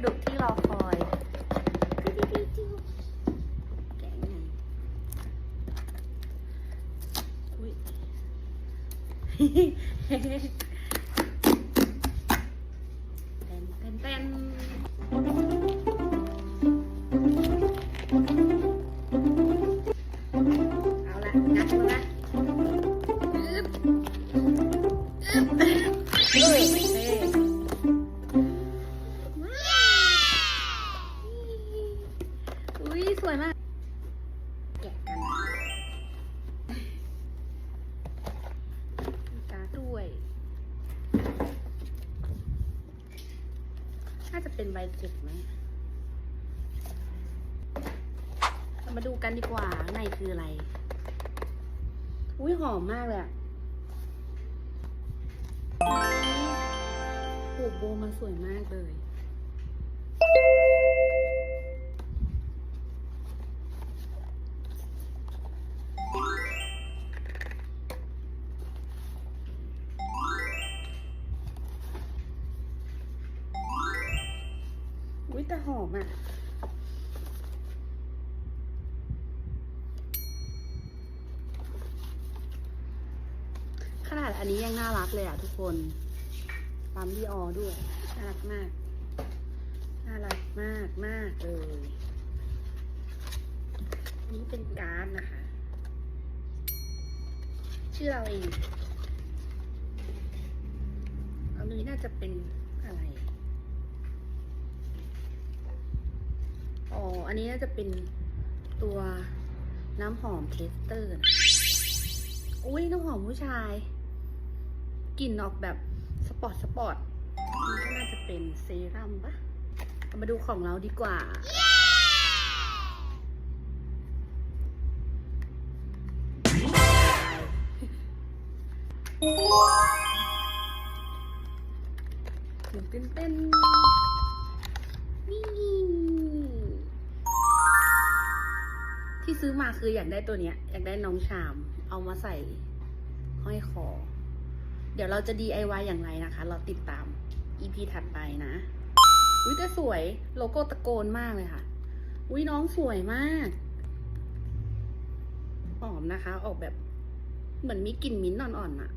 ระดุกที่รอคอย แกงไงอุ๊ยเป็นเต้นเต้น อุ้ยสวยมาก แกะกันกาด้วย น่าจะเป็นใบเจ็กไหมเรามาดูกันดีกว่าในคืออะไร อุ้ยหอมมากเลยอะผูกโบมาสวยมากเลย อุ้ยแต่หอมอะขนาดอันนี้ยังน่ารักเลยอะทุกคนปั๊มดีออด้วย น่ารักมาก น่ารักมากมากเลยอันนี้เป็นการ์ดนะคะ ชื่อเราเอง อันนี้น่าจะเป็น อะไรอ๋ออันนี้น่าจะเป็นตัวน้ำหอมเทสเตอร์นะอุ้ยน้ำหอมผู้ชายกลิ่นออกแบบสปอร์ตสปอร์ตนี่ก็น่าจะเป็นเซรั่มปะเอามาดูของเราดีกว่าเต้นเต้นๆนี่ ที่ซื้อมาคืออยากได้ตัวเนี้ย อยากได้น้องชาม เอามาใส่ห้อยคอ เดี๋ยวเราจะ DIY อย่างไรนะคะ เราติดตาม EP ถัดไปนะอุ้ยแต่สวยโลโก้ตะโกนมากเลยค่ะ อุ้ยน้องสวยมากหอมนะคะ ออกแบบเหมือนมีกลิ่นมิ้นท์อ่อนๆอะ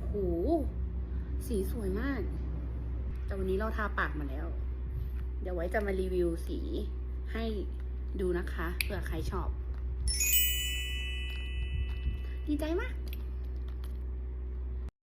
โหสีสวยมาก แต่วันนี้เราทาปากมาแล้ว เดี๋ยวไว้จะมารีวิวสีให้ ดูนะคะเผื่อใครชอบ ดีใจมาก